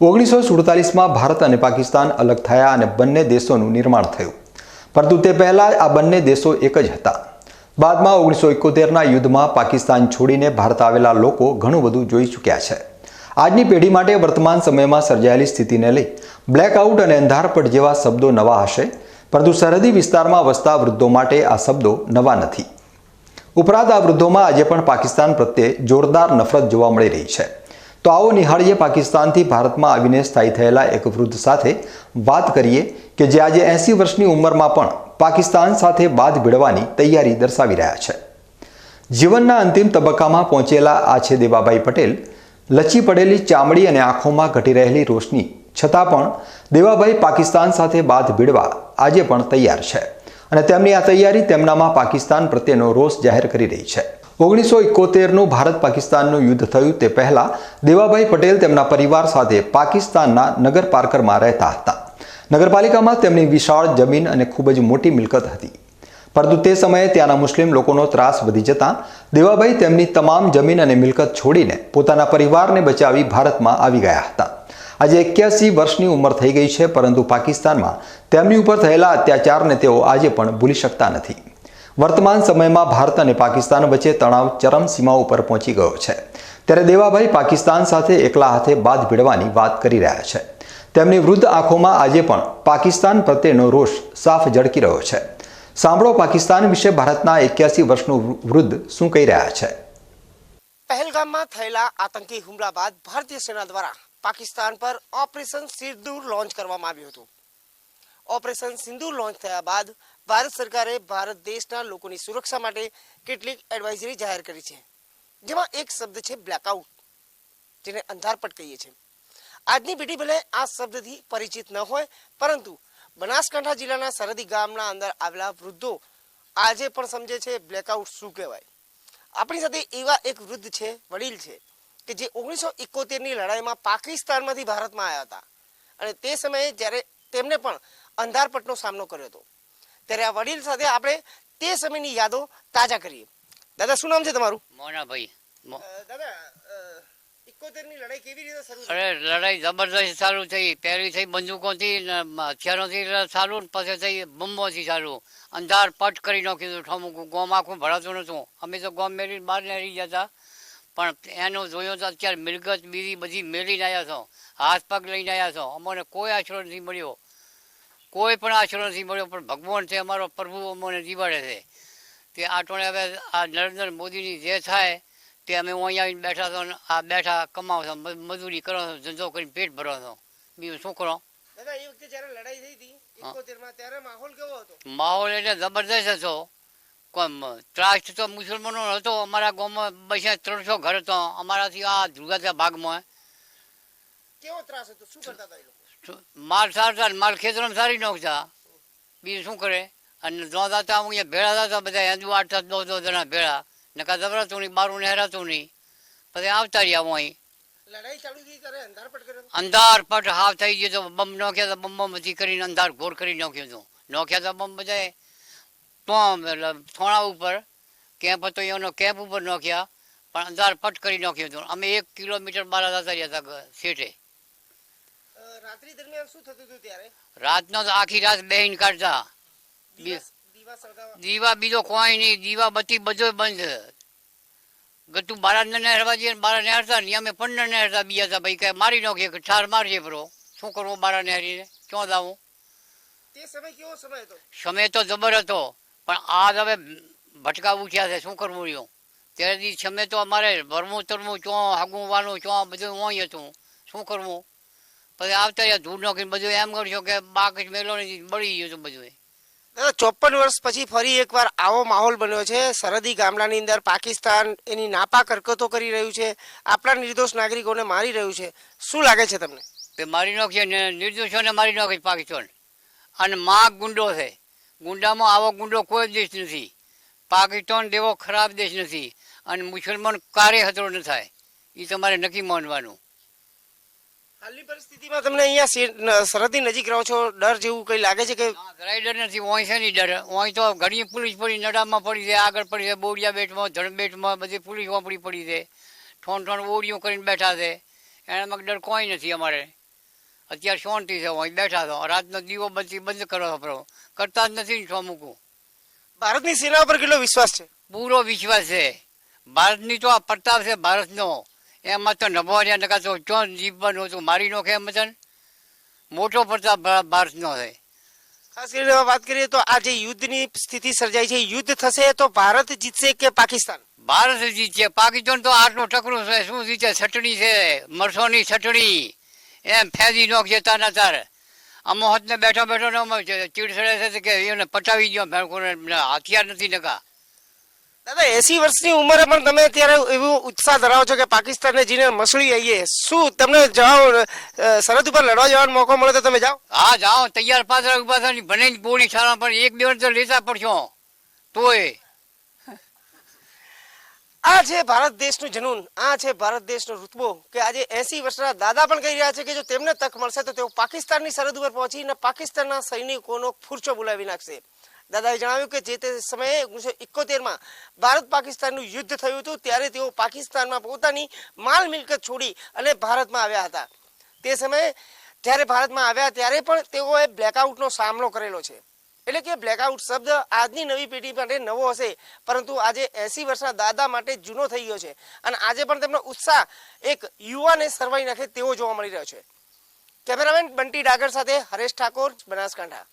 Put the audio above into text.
ઓગણીસો સુડતાલીસમાં ભારત અને પાકિસ્તાન અલગ થયા અને બંને દેશોનું નિર્માણ થયું. પરંતુ તે પહેલાં આ બંને દેશો એક જ હતા. બાદમાં ઓગણીસો એકોતેરના યુદ્ધમાં પાકિસ્તાન છોડીને ભારત આવેલા લોકો ઘણું બધું જોઈ ચૂક્યા છે. આજની પેઢી માટે વર્તમાન સમયમાં સર્જાયેલી સ્થિતિને લઈ બ્લેકઆઉટ અને અંધારપટ જેવા શબ્દો નવા હશે. પરંતુ સરહદી વિસ્તારમાં વસતા વૃદ્ધો માટે આ શબ્દો નવા નથી. ઉપરાંત આ વૃદ્ધોમાં આજે પણ પાકિસ્તાન પ્રત્યે જોરદાર નફરત જોવા મળી રહી છે. તો આવો નિહાળીએ પાકિસ્તાનથી ભારતમાં આવીને સ્થાયી થયેલા એક વૃદ્ધ સાથે વાત કરીએ કે જે આજે એંસી વર્ષની ઉંમરમાં પણ પાકિસ્તાન સાથે બાદ ભીડવાની તૈયારી દર્શાવી રહ્યા છે. જીવનના અંતિમ તબક્કામાં પહોંચેલા આ છે દેવાભાઈ પટેલ, લચી પડેલી ચામડી અને આંખોમાં ઘટી રહેલી રોશની, છતાં પણ દેવાભાઈ પાકિસ્તાન સાથે બાદ ભીડવા આજે પણ તૈયાર છે અને તેમની આ તૈયારી તેમનામાં પાકિસ્તાન પ્રત્યેનો રોષ જાહેર કરી રહી છે. ઓગણીસો એકોતેરનું ભારત પાકિસ્તાનનું યુદ્ધ થયું તે પહેલાં દેવાભાઈ પટેલ તેમના પરિવાર સાથે પાકિસ્તાનના નગર પાર્કરમાં રહેતા હતા. નગરપાલિકામાં તેમની વિશાળ જમીન અને ખૂબ જ મોટી મિલકત હતી. પરંતુ તે સમયે ત્યાંના મુસ્લિમ લોકોનો ત્રાસ વધી જતાં દેવાભાઈ તેમની તમામ જમીન અને મિલકત છોડીને પોતાના પરિવારને બચાવી ભારતમાં આવી ગયા હતા. આજે એક્યાસી વર્ષની ઉંમર થઈ ગઈ છે, પરંતુ પાકિસ્તાનમાં તેમની ઉપર થયેલા અત્યાચારને તેઓ આજે પણ ભૂલી શકતા નથી. વર્તમાન સમયમાં ભારત અને પાકિસ્તાન વચ્ચે તણાવ ચરમસીમા ઉપર પહોંચી ગયો છે. ત્યારે દેવાભાઈ પાકિસ્તાન સાથે એકલા હાથે બાદ ભીડવાની વાત કરી રહ્યા છે. તેમની વૃદ્ધ આંખોમાં આજે પણ પાકિસ્તાન પ્રત્યેનો રોષ સાફ ઝળકી રહ્યો છે. સાંભળો પાકિસ્તાન વિશે ભારતના એક્યાસી વર્ષનું વૃદ્ધ શું કહી રહ્યા છે. પહેલગામમાં થયેલા આતંકી હુમલા બાદ ભારતીય સેના દ્વારા પાકિસ્તાન પર ઓપરેશન સિંદૂર લોન્ચ કરવામાં આવ્યું હતું. ઓપરેશન સિંદૂર લોન્ચ થયા બાદ ભારત સરકારે ભારત દેશના લોકોની સુરક્ષા માટે કેટલીક એડવાઇઝરી જાહેર કરી છે. જેમાં એક શબ્દ છે બ્લેકઆઉટ જેને અંધારપટ કહીએ છીએ. આજની પેઢી ભલે આ શબ્દથી પરિચિત ન હોય, પરંતુ બનાસકાંઠા જિલ્લાના સરહદી ગામના અંદર આવેલા વૃદ્ધો આજે પણ સમજે છે બ્લેકઆઉટ શું કહેવાય. આપણી સાથે એવા એક વૃદ્ધ છે, વડીલ છે, કે જે ઓગણીસો ની લડાઈમાં પાકિસ્તાનમાંથી ભારતમાં આવ્યા હતા. અને તે સમયે જ્યારે તેમને પણ અંધારપટનો સામનો કર્યો હતો. ત્યારે આ વડીલ સાથે આપણે તે સમયની યાદો તાજા કરીએ. દાદા શું નામ છે તમારું? મોનાભાઈ. દાદા લડાઈ કેવી રીતે શરૂ અરે લડાઈ જબરદસ્ત ચાલુ થઈ. પહેલી થઈ બંદૂકોથી હથિયારોથી ચાલુ પછી થઈ બમ્બોથી ચાલુ. અંધાર પટ કરી નાખ્યું હતું ગોમ આખું ભરાતું નહોતું. અમે તો ગોમ મેળી બહાર રહી જતા પણ એનો જોયો તો અત્યારે મિલકત બીજી બધી મેળીને આવ્યા છો. હાથ પગ લઈને આવ્યા છો. અમને કોઈ આશરો નથી મળ્યો. કોઈ પણ આશરો નથી મળ્યો પણ ભગવાન છે અમારો પ્રભુ અમને જીવાડે છે. તે આટોણે હવે આ નરેન્દ્ર મોદીની જે થાય તે અમે હું અહીંયા આવીને બેઠા છો આ બેઠા કમાવો છો મજૂરી કરો છો ધંધો કરીને પેટ ભરો છો. બીજું શું કરો? દાદા એ વખતે જ્યારે લડાઈ થઈ હતી હા. 71 માં ત્યારે માહોલ એટલે જબરદસ્ત હતો. ત્રાસ તો મુસલમાનો હતો અમારા ગામમાં બસે ત્રણસો ઘર હતો. અમારાથી આ ધ્રુગાતા ભાગમાં. કેવો ત્રાસ હતો? શું કરતા હતા માલ સારતા માલ ખેતરમાં સારી નાખતા બીજું શું કરે? અને જોતા હતા હું અહીંયા ભેળા હતા બધા હિન્દુ આઠ દો દો જણા ભેળા. નકા દબરાતું નહીં બારું ને હેરાતું નહીં. પછી આવતા રહ્યા હું અહીં? અંધાર પટ હાવ થઈ ગયો તો બમ નોખ્યા તો બમ બમ કરીને અંધાર ઘોર કરી નાખ્યો હતો નોખ્યા તો બમ બધાએ તો થોણા ઉપર કેમ્પ હતો એનો કેમ્પ ઉપર નોખ્યા પણ અંધાર પટ કરી નાખ્યો હતો અમે એક કિલોમીટર બહાર જતા રહ્યા હતા અ, રાત્રિ દરમિયાન શું થતું હતું ત્યારે? રાતનો તો આખી રાત બેહીન કાઢતા દીવા દીવા દીવા બીજો કોઈ નહીં. દીવા બત્તી બધો બંધ. ગતું બારા ને હેરવા જઈએ બારા નેહરતા ને અમે પંદર નેહરતા બીજા હતા ભાઈ કઈ મારી નાખીએ કે ઠાર મારીએ પરો શું કરવું બારા નેહરીને ક્યાં જાવું તે સમય કેવો સમય હતો? સમય તો જબર હતો. પણ આજ હવે ભટકા ઉઠ્યા છે. શું કરવું રહ્યું? ત્યારે સમય તો અમારે ભરવું તરવું ચો હાગુવાનું ચો બધું હોય હતું. શું કરવું? પછી આવતા રહ્યા ધૂળ નાખીને બધું એમ કરશો કે બાકી મેલો બળી ગયું હતું બધું ચોપન વર્ષ પછી ફરી એકવાર આવો માહોલ બન્યો છે. સરહદી ગામડાની અંદર પાકિસ્તાન એની નાપાક હરકતો કરી રહ્યું છે. આપણા નિર્દોષ નાગરિકોને મારી રહ્યું છે. શું લાગે છે તમને? કે મારી નાખીએ ને નિર્દોષોને મારી નાખે પાકિસ્તાન. અને માં ગુંડો છે. ગુંડામાં આવો ગુંડો કોઈ દેશ નથી. પાકિસ્તાન જેવો ખરાબ દેશ નથી. અને મુસલમાન કાર્ય હતરો ન થાય. એ તમારે નક્કી માનવાનું. હાલની પરિસ્થિતિમાં તમને અહીંયા સરહદની નજીક રહો છો ડર જેવું કઈ લાગે છે કે જરાય ડર નથી ઓય છે નહીં ડર. ઓય તો ઘણી પોલીસ પડી નડામાં પડી છે આગળ પડી છે બોડિયા બેટમાં ધણ બેટમાં બધી પોલીસ વાપરી પડી છે. ઠોણ ઠોણ ઓડિયો કરીને બેઠા છે. એનામાં ડર કોઈ નથી અમારે. અત્યારે શાંતિ છે અહીં બેઠા છો. રાતનો દીવો બધી બંધ કરો સફરો કરતા જ નથી ને છોમુકું ભારતની સેના પર કેટલો વિશ્વાસ છે? પૂરો વિશ્વાસ છે. ભારતની તો આ પ્રતાપ છે ભારતનો. એમાં તો નભવારિયા નકા તો ચોન જીવવાનું હતું મારી નોખે એમ છે મોટો પ્રતાપ ભારતનો છે. ખાસ કરીને વાત કરીએ તો આ જે યુદ્ધની સ્થિતિ સર્જાઈ છે યુદ્ધ થશે તો ભારત જીતશે કે પાકિસ્તાન? ભારત જીતશે. પાકિસ્તાન તો આટલું ટકરું છે શું જીતે? છટણી છે મરસોની છટણી. એમ ફેંદી નોખશે તાના તાર. અમો હોતને બેઠો બેઠો ને આમાં ચીડ ચડે છે કે એને પટાવી ગયો હથિયાર નથી નકા. દાદા એસી વર્ષની ઉંમરે પણ તમે અત્યારે એવો ઉત્સાહ ધરાવો છો કે પાકિસ્તાનને જીને મસળી આવીએ શું તમને જાઓ સરહદ ઉપર લડવા જવાનો મોકો મળે તો તમે જાઓ? હા જાઓ. તૈયાર પાત્ર ઊભા થવાની બોડી ગોળી છાણા પણ એક બે વાર તો લેતા પડશો. તોય. આ છે ભારત દેશનું જનૂન. આ છે ભારત દેશનો રૂતબો કે આજે એસી વર્ષના દાદા પણ કહી રહ્યા છે કે જો તેમને તક મળશે તો તેઓ પાકિસ્તાનની સરહદ ઉપર પહોંચીને પાકિસ્તાનના સૈનિકોનો ફૂરચો બોલાવી નાખશે. દાદાએ જણાવ્યું કે જે તે સમયે ઓગણીસો ઇકોતેરમાં ભારત પાકિસ્તાનનું યુદ્ધ થયું હતું, ત્યારે તેઓ પાકિસ્તાનમાં પોતાની માલ મિલકત છોડી અને ભારતમાં આવ્યા હતા. તે સમયે જ્યારે ભારતમાં આવ્યા ત્યારે પણ તેઓએ બ્લેકઆઉટનો સામનો કરેલો છે. એટલે કે બ્લેકઆઉટ શબ્દ આજની નવી પેઢી માટે નવો હશે, પરંતુ આજે એસી વર્ષના દાદા માટે જૂનો થઈ ગયો છે. અને આજે પણ તેમનો ઉત્સાહ એક યુવાને સરવાઈ નાખે તેવો જોવા મળી રહ્યો છે. કેમેરામેન બંટી ડાગર સાથે હરેશ ઠાકોર, બનાસકાંઠા.